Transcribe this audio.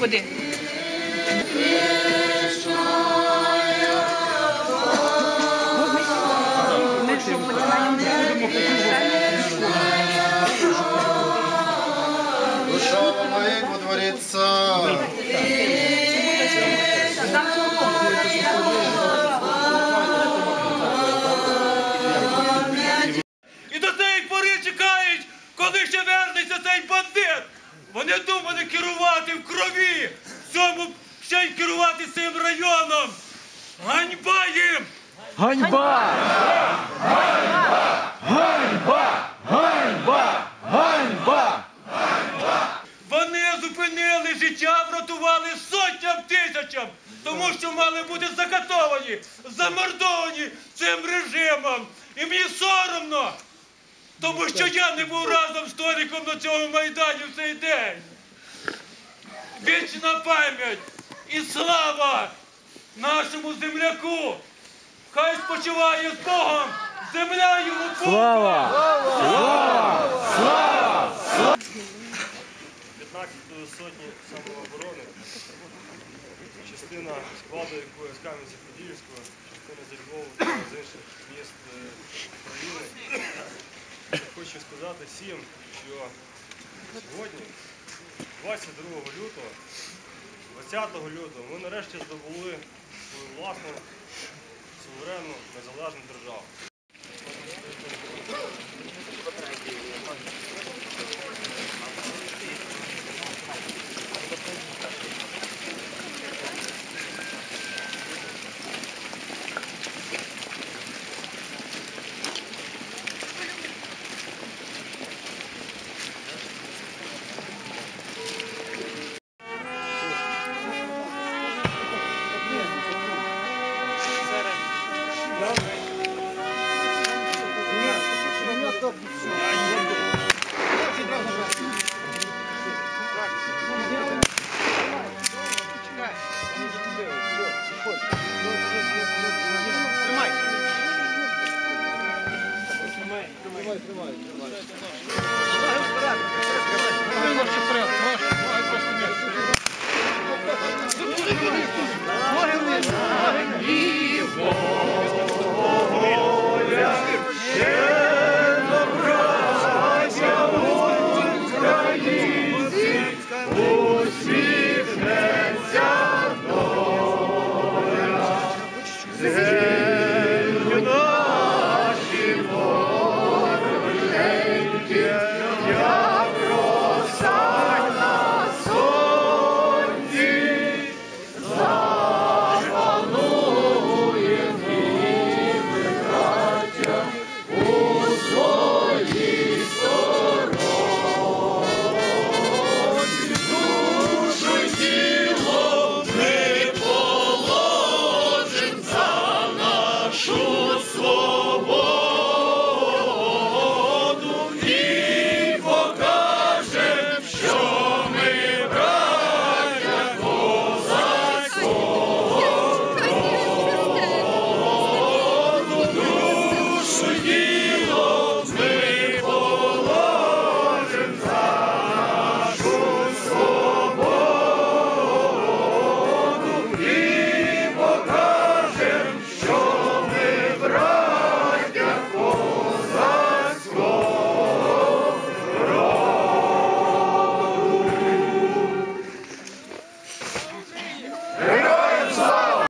Куди? Душа моя водворится. Керувати в крові, цьому ще й керувати цим районом. Ганьба їм! Ганьба! Ганьба! Ганьба! Ганьба! Ганьба! Вони зупинили життя, врятували сотням тисячам, тому що мали бути закатовані, замордовані цим режимом. І мені соромно, тому що я не був разом з Толіком на цьому майдані в цей день. Вічна пам'ять і слава нашому земляку. Хай спочиває з Богом, земля йому Богу. Слава! 15-ї сотні самооборони, частина складу якої з Кам'янця-Подільського, частина зі Львова та з інших міст е, України. Хочу сказати всім, що сьогодні, 22 лютого, 20 лютого, ми нарешті здобули свою власну суверенну незалежну державу. нашої.